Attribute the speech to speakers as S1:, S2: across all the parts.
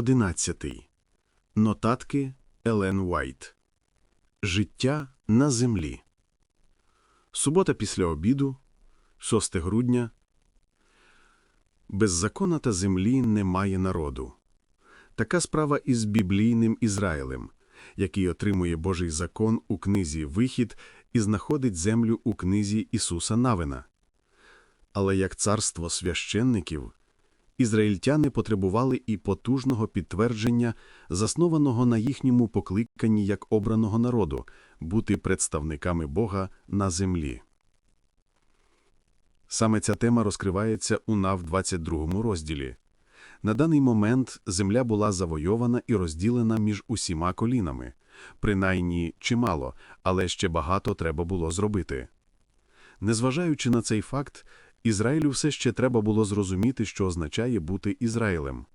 S1: Урок 11. Нотатки Елен Уайт. Життя на землі. Субота після обіду, 6 грудня. Без закона та землі немає народу. Така справа із біблійним Ізраїлем, який отримує Божий закон у книзі Вихід і знаходить землю у книзі Ісуса Навина. Але як царство священників, ізраїльтяни потребували і потужного підтвердження, заснованого на їхньому покликанні як обраного народу, бути представниками Бога на землі. Саме ця тема розкривається у НАВ 22 розділі. На даний момент земля була завойована і розділена між усіма колінами. Принаймні чимало, але ще багато треба було зробити. Незважаючи на цей факт, Ізраїлю все ще треба було зрозуміти, що означає бути Ізраїлем.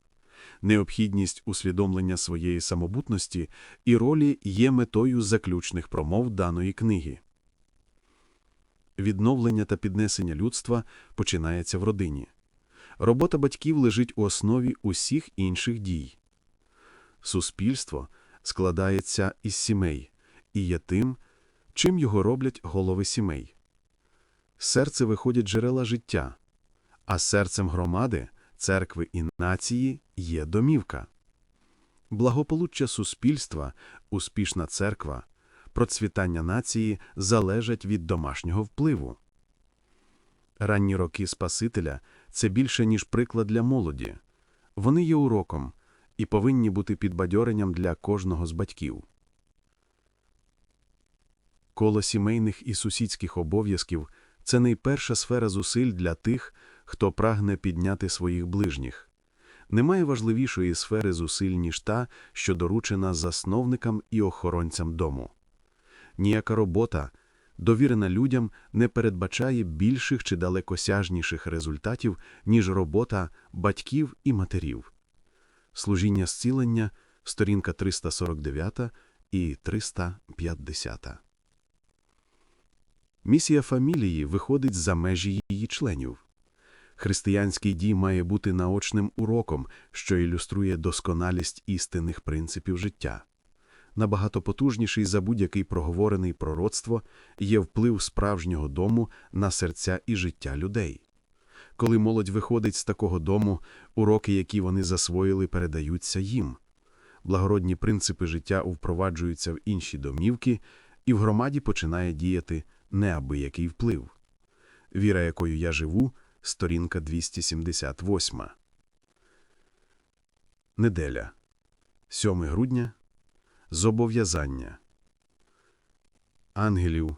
S1: Необхідність усвідомлення своєї самобутності і ролі є метою заключних промов даної книги. Відновлення та піднесення людства починається в родині. Робота батьків лежить у основі усіх інших дій. Суспільство складається із сімей і є тим, чим його роблять голови сімей. Серце виходять джерела життя, а серцем громади, церкви і нації є домівка. Благополуччя суспільства, успішна церква, процвітання нації залежать від домашнього впливу. Ранні роки Спасителя це більше, ніж приклад для молоді. Вони є уроком і повинні бути підбадьоренням для кожного з батьків. Коло сімейних і сусідських обов'язків це найперша сфера зусиль для тих, хто прагне підняти своїх ближніх. Немає важливішої сфери зусиль, ніж та, що доручена засновникам і охоронцям дому. Ніяка робота, довірена людям, не передбачає більших чи далекосяжніших результатів, ніж робота батьків і матерів. Служіння зцілення, сторінка 349 і 350. Місія фамілії виходить за межі її членів. Християнський дій має бути наочним уроком, що ілюструє досконалість істинних принципів життя. Набагато потужніший за будь-який проговорений пророцтво є вплив справжнього дому на серця і життя людей. Коли молодь виходить з такого дому, уроки, які вони засвоїли, передаються їм. Благородні принципи життя впроваджуються в інші домівки, і в громаді починає діяти неабиякий вплив. Віра, якою я живу, сторінка 278. Неделя. 7 грудня. Зобов'язання. Ангелів,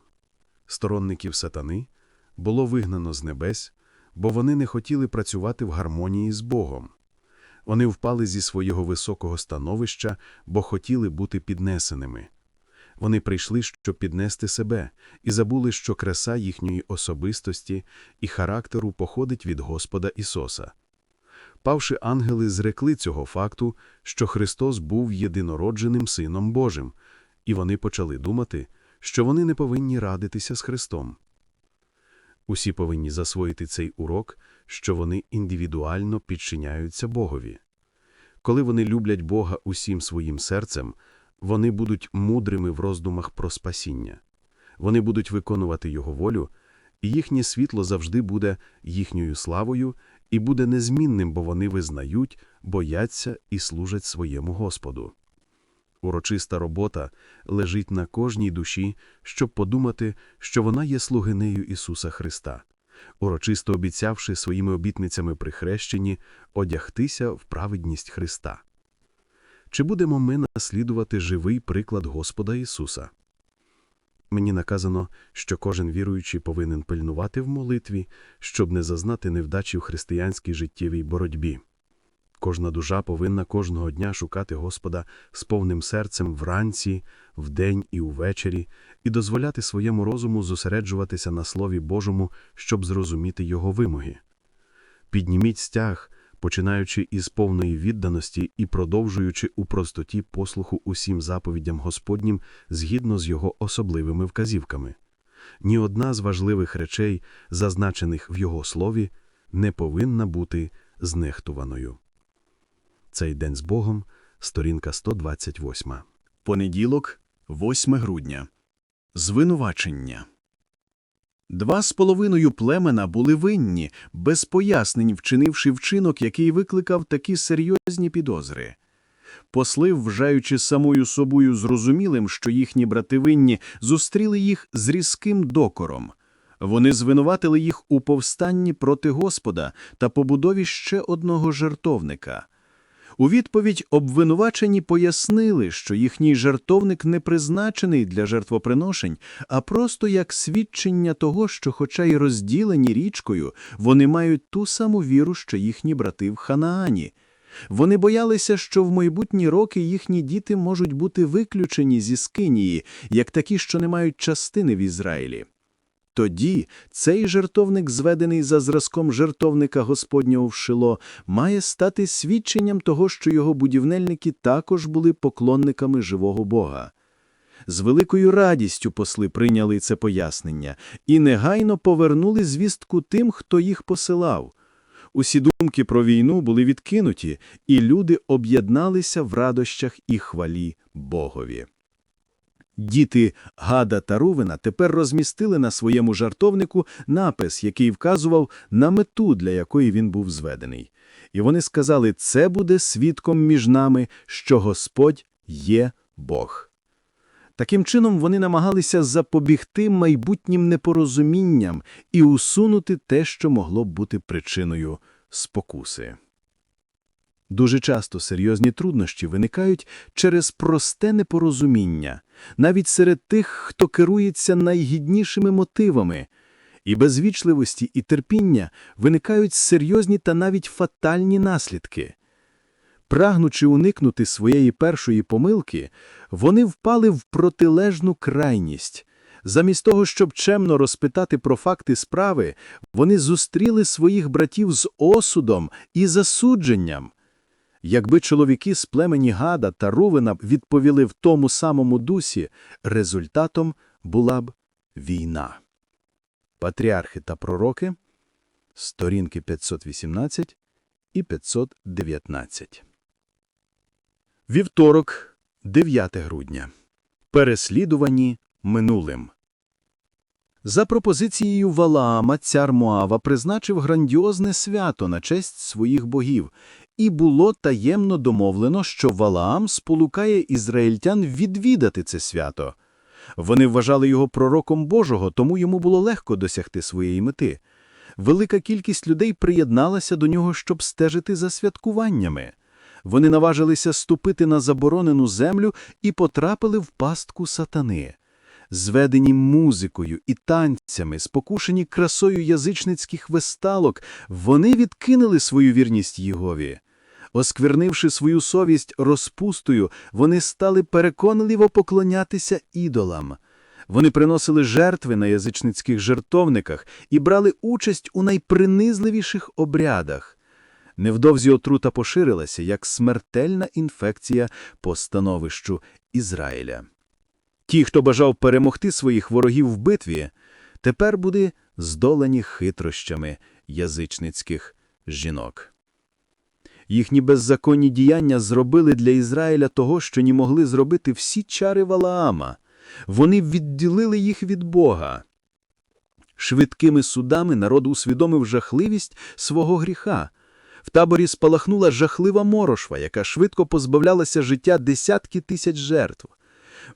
S1: сторонників сатани, було вигнано з небес, бо вони не хотіли працювати в гармонії з Богом. Вони впали зі свого високого становища, бо хотіли бути піднесеними. Вони прийшли, щоб піднести себе, і забули, що краса їхньої особистості і характеру походить від Господа Ісоса. Павши ангели зрекли цього факту, що Христос був єдинородженим Сином Божим, і вони почали думати, що вони не повинні радитися з Христом. Усі повинні засвоїти цей урок, що вони індивідуально підчиняються Богові. Коли вони люблять Бога усім своїм серцем, вони будуть мудрими в роздумах про спасіння, вони будуть виконувати Його волю, і їхнє світло завжди буде їхньою славою і буде незмінним, бо вони визнають, бояться і служать своєму Господу. Урочиста робота лежить на кожній душі, щоб подумати, що вона є слугинею Ісуса Христа, урочисто обіцявши своїми обітницями при хрещенні одягтися в праведність Христа. Чи будемо ми наслідувати живий приклад Господа Ісуса? Мені наказано, що кожен віруючий повинен пильнувати в молитві, щоб не зазнати невдачі в християнській життєвій боротьбі. Кожна душа повинна кожного дня шукати Господа з повним серцем вранці, вдень і увечері, і дозволяти своєму розуму зосереджуватися на Слові Божому, щоб зрозуміти Його вимоги. Підніміть стяг, починаючи із повної відданості і продовжуючи у простоті послуху усім заповідям Господнім згідно з його особливими вказівками. Ні одна з важливих речей, зазначених в його слові, не повинна бути знехтуваною. Цей день з Богом, сторінка 128.
S2: Понеділок, 8 грудня. Звинувачення. Два з половиною племена були винні, без пояснень вчинивши вчинок, який викликав такі серйозні підозри. Посли, вважаючи самою собою зрозумілим, що їхні брати винні, зустріли їх з різким докором. Вони звинуватили їх у повстанні проти Господа та побудові ще одного жертовника. У відповідь обвинувачені пояснили, що їхній жертовник не призначений для жертвоприношень, а просто як свідчення того, що, хоча й розділені річкою, вони мають ту саму віру, що їхні брати в Ханаані. Вони боялися, що в майбутні роки їхні діти можуть бути виключені зі Скинії, як такі, що не мають частини в Ізраїлі. Тоді цей жертовник, зведений за зразком жертовника Господнього в Шило, має стати свідченням того, що його будівнельники також були поклонниками живого Бога. З великою радістю посли прийняли це пояснення і негайно повернули звістку тим, хто їх посилав. Усі думки про війну були відкинуті, і люди об'єдналися в радощах і хвалі Богові. Діти Гада та Рувена тепер розмістили на своєму жартовнику напис, який вказував на мету, для якої він був зведений. І вони сказали, це буде свідком між нами, що Господь є Бог. Таким чином вони намагалися запобігти майбутнім непорозумінням і усунути те, що могло б бути причиною спокуси. Дуже часто серйозні труднощі виникають через просте непорозуміння, навіть серед тих, хто керується найгіднішими мотивами. І без вічливості і терпіння виникають серйозні та навіть фатальні наслідки. Прагнучи уникнути своєї першої помилки, вони впали в протилежну крайність. Замість того, щоб чемно розпитати про факти справи, вони зустріли своїх братів з осудом і засудженням. Якби чоловіки з племені Гада та Рувена відповіли в тому самому дусі, результатом була б війна. Патріархи та пророки, сторінки 518 і 519. Вівторок, 9 грудня. Переслідувані минулим. За пропозицією Валаама цар Моава призначив грандіозне свято на честь своїх богів, і було таємно домовлено, що Валаам сполукає ізраїльтян відвідати це свято. Вони вважали його пророком Божого, тому йому було легко досягти своєї мети. Велика кількість людей приєдналася до нього, щоб стежити за святкуваннями. Вони наважилися ступити на заборонену землю і потрапили в пастку сатани. Зведені музикою і танцями, спокушені красою язичницьких весталок, вони відкинули свою вірність Єгові. Осквернивши свою совість розпустою, вони стали переконливо поклонятися ідолам. Вони приносили жертви на язичницьких жертовниках і брали участь у найпринизливіших обрядах. Невдовзі отрута поширилася як смертельна інфекція по становищу Ізраїля. Ті, хто бажав перемогти своїх ворогів в битві, тепер були здолані хитрощами язичницьких жінок. Їхні беззаконні діяння зробили для Ізраїля того, що не могли зробити всі чари Валаама. Вони відділили їх від Бога. Швидкими судами народ усвідомив жахливість свого гріха. В таборі спалахнула жахлива морошва, яка швидко позбавлялася життя десятки тисяч жертв.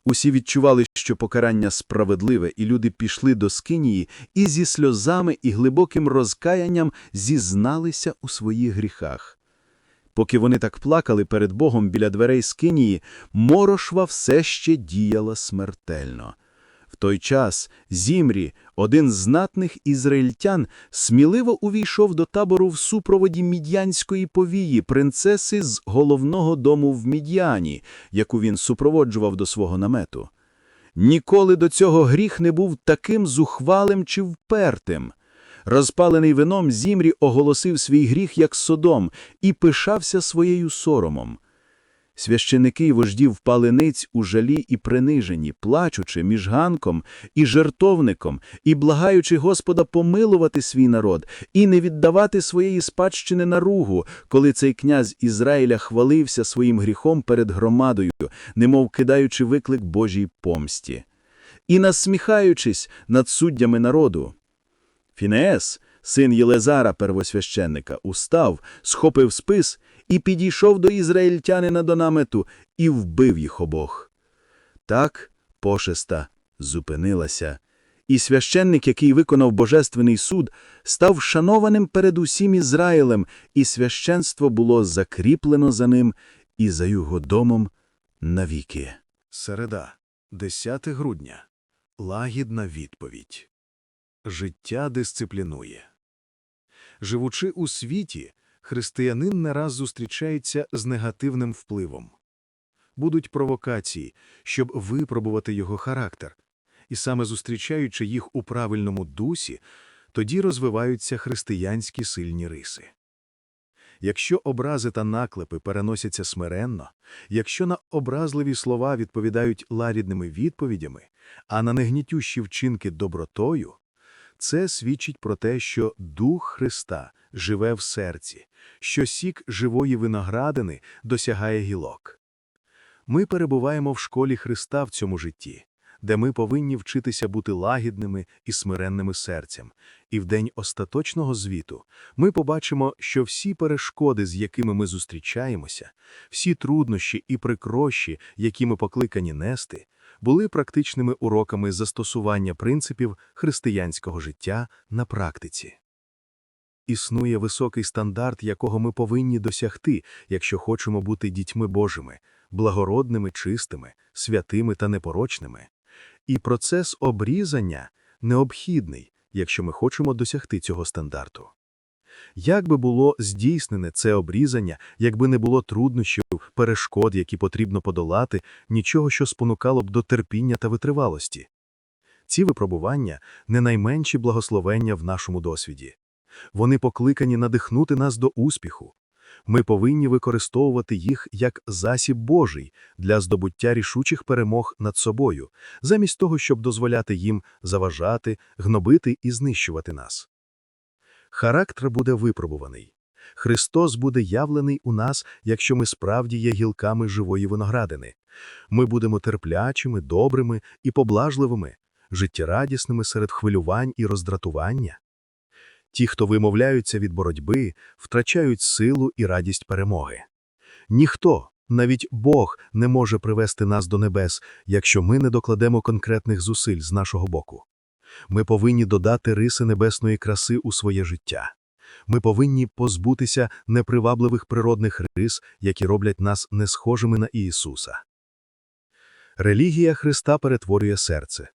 S2: Усі відчували, що покарання справедливе, і люди пішли до Скинії і зі сльозами і глибоким розкаянням зізналися у своїх гріхах. Поки вони так плакали перед Богом біля дверей Скинії, морошва все ще діяла смертельно. В той час Зімрі, один з знатних ізраїльтян, сміливо увійшов до табору в супроводі мід'янської повії, принцеси з головного дому в Мід'яні, яку він супроводжував до свого намету. Ніколи до цього гріх не був таким зухвалим чи впертим. Розпалений вином Зімрі оголосив свій гріх як содом і пишався своєю соромом. Священики й вожді впали у жалі і принижені, плачучи між ганком і жертовником, і благаючи Господа помилувати свій народ і не віддавати своєї спадщини на ругу, коли цей князь Ізраїля хвалився своїм гріхом перед громадою, немов кидаючи виклик Божій помсті. І насміхаючись над суддями народу. Фінеес, син Єлезара, первосвященника, устав, схопив спис і підійшов до ізраїльтянина до намету і вбив їх обох. Так пошеста зупинилася, і священник, який виконав божественний суд, став шанованим перед усім Ізраїлем, і священство було закріплено за ним і за його домом навіки.
S3: Середа, 10 грудня. Лагідна відповідь. Життя дисциплінує. Живучи у світі, християнин не раз зустрічається з негативним впливом. Будуть провокації, щоб випробувати його характер, і саме зустрічаючи їх у правильному дусі, тоді розвиваються християнські сильні риси. Якщо образи та наклепи переносяться смиренно, якщо на образливі слова відповідають лагідними відповідями, а на негнітющі вчинки добротою, це свідчить про те, що Дух Христа живе в серці, що сік живої виноградини досягає гілок. Ми перебуваємо в школі Христа в цьому житті, де ми повинні вчитися бути лагідними і смиренними серцем, і в день остаточного звіту ми побачимо, що всі перешкоди, з якими ми зустрічаємося, всі труднощі і прикрощі, які ми покликані нести, були практичними уроками застосування принципів християнського життя на практиці. Існує високий стандарт, якого ми повинні досягти, якщо хочемо бути дітьми Божими, благородними, чистими, святими та непорочними. І процес обрізання необхідний, якщо ми хочемо досягти цього стандарту. Як би було здійснене це обрізання, якби не було труднощів, перешкод, які потрібно подолати, нічого, що спонукало б до терпіння та витривалості? Ці випробування – не найменші благословення в нашому досвіді. Вони покликані надихнути нас до успіху. Ми повинні використовувати їх як засіб Божий для здобуття рішучих перемог над собою, замість того, щоб дозволяти їм заважати, гнобити і знищувати нас. Характер буде випробуваний. Христос буде явлений у нас, якщо ми справді є гілками живої виноградини. Ми будемо терплячими, добрими і поблажливими, життєрадісними серед хвилювань і роздратування. Ті, хто вимовляються від боротьби, втрачають силу і радість перемоги. Ніхто, навіть Бог, не може привести нас до небес, якщо ми не докладемо конкретних зусиль з нашого боку. Ми повинні додати риси небесної краси у своє життя. Ми повинні позбутися непривабливих природних рис, які роблять нас не схожими на Ісуса. Релігія Христа перетворює серце.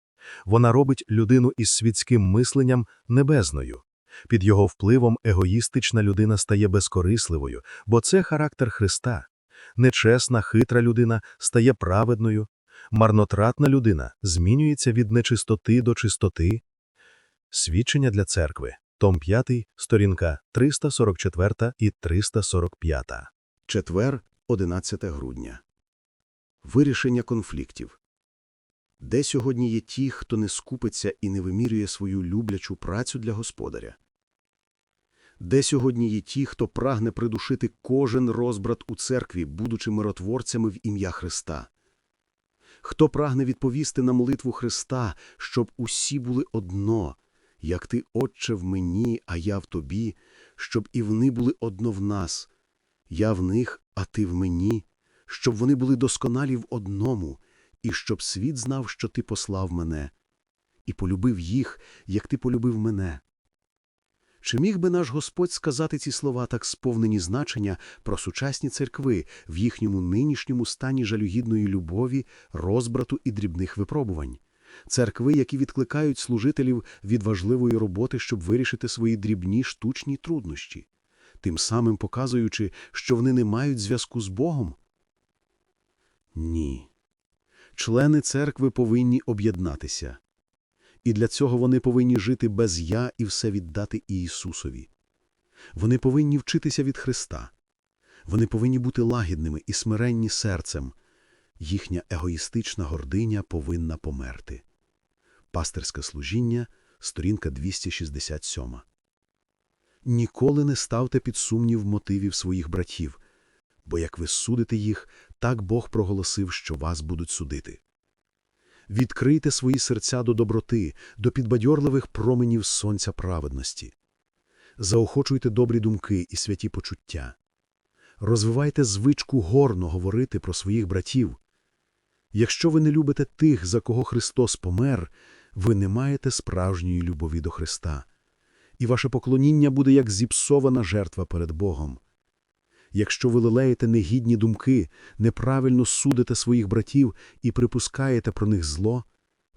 S3: Вона робить людину із світським мисленням небезною. Під його впливом егоїстична людина стає безкорисливою, бо це характер Христа. Нечесна, хитра людина стає праведною, марнотратна людина змінюється від нечистоти до чистоти. Свідчення для церкви. Том 5, сторінка 344 і 345.
S4: Четвер, 11 грудня. Вирішення конфліктів. Де сьогодні є ті, хто не скупиться і не вимірює свою люблячу працю для господаря? Де сьогодні є ті, хто прагне придушити кожен розбрат у церкві, будучи миротворцями в ім'я Христа? Хто прагне відповісти на молитву Христа, щоб усі були одно, як ти, Отче, в мені, а я в тобі, щоб і вони були одно в нас, я в них, а ти в мені, щоб вони були досконалі в одному, і щоб світ знав, що ти послав мене, і полюбив їх, як ти полюбив мене. Чи міг би наш Господь сказати ці слова так сповнені значення про сучасні церкви в їхньому нинішньому стані жалюгідної любові, розбрату і дрібних випробувань? Церкви, які відкликають служителів від важливої роботи, щоб вирішити свої дрібні штучні труднощі, тим самим показуючи, що вони не мають зв'язку з Богом? Ні. Члени церкви повинні об'єднатися. І для цього вони повинні жити без «я» і все віддати Ісусові. Вони повинні вчитися від Христа. Вони повинні бути лагідними і смиренні серцем. Їхня егоїстична гординя повинна померти. Пастирське служіння, сторінка 267. Ніколи не ставте під сумнів мотивів своїх братів, бо як ви судите їх, так Бог проголосив, що вас будуть судити. Відкрийте свої серця до доброти, до підбадьорливих променів сонця праведності. Заохочуйте добрі думки і святі почуття. Розвивайте звичку горно говорити про своїх братів. Якщо ви не любите тих, за кого Христос помер, ви не маєте справжньої любові до Христа, і ваше поклоніння буде як зіпсована жертва перед Богом. Якщо ви лелеєте негідні думки, неправильно судите своїх братів і припускаєте про них зло,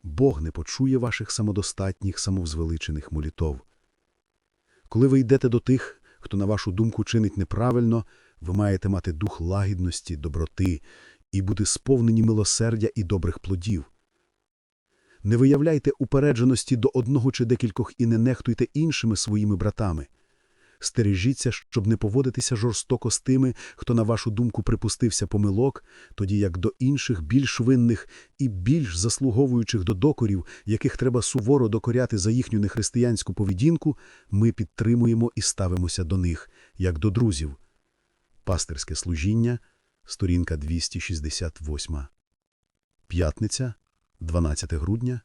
S4: Бог не почує ваших самодостатніх, самовзвеличених молітов. Коли ви йдете до тих, хто, на вашу думку, чинить неправильно, ви маєте мати дух лагідності, доброти і бути сповнені милосердя і добрих плодів. Не виявляйте упередженості до одного чи декількох і не нехтуйте іншими своїми братами. Стережіться, щоб не поводитися жорстоко з тими, хто, на вашу думку, припустився помилок, тоді як до інших більш винних і більш заслуговуючих до докорів, яких треба суворо докоряти за їхню нехристиянську поведінку, ми підтримуємо і ставимося до них, як до друзів. Пастирське служіння, сторінка 268. П'ятниця, 12 грудня.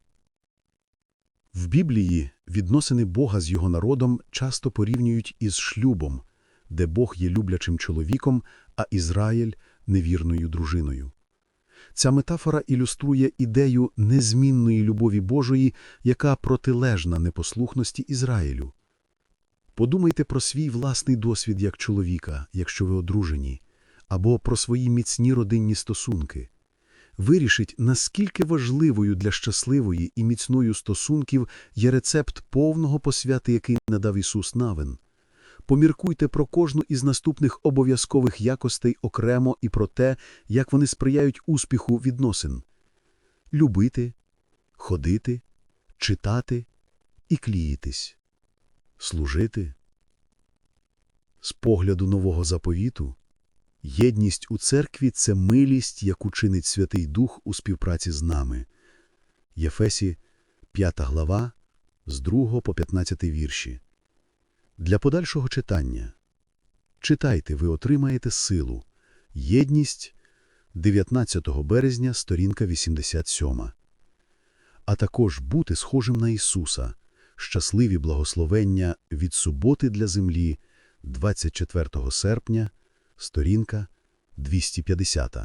S4: В Біблії відносини Бога з його народом часто порівнюють із шлюбом, де Бог є люблячим чоловіком, а Ізраїль – невірною дружиною. Ця метафора ілюструє ідею незмінної любові Божої, яка протилежна непослухності Ізраїлю. Подумайте про свій власний досвід як чоловіка, якщо ви одружені, або про свої міцні родинні стосунки. Вирішить, наскільки важливою для щасливої і міцною стосунків є рецепт повного посвяти, який надав Ісус Навин. Поміркуйте про кожну із наступних обов'язкових якостей окремо і про те, як вони сприяють успіху відносин. Любити, ходити, читати і кліїтись, служити. З погляду нового заповіту Єдність у церкві – це милість, яку чинить Святий Дух у співпраці з нами. Єфесі, 5 глава, з 2 по 15 вірші. Для подальшого читання. Читайте, ви отримаєте силу. Єдність, 19 березня, сторінка 87. А також бути схожим на Ісуса. Щасливі благословення від суботи для землі, 24 серпня, сторінка 250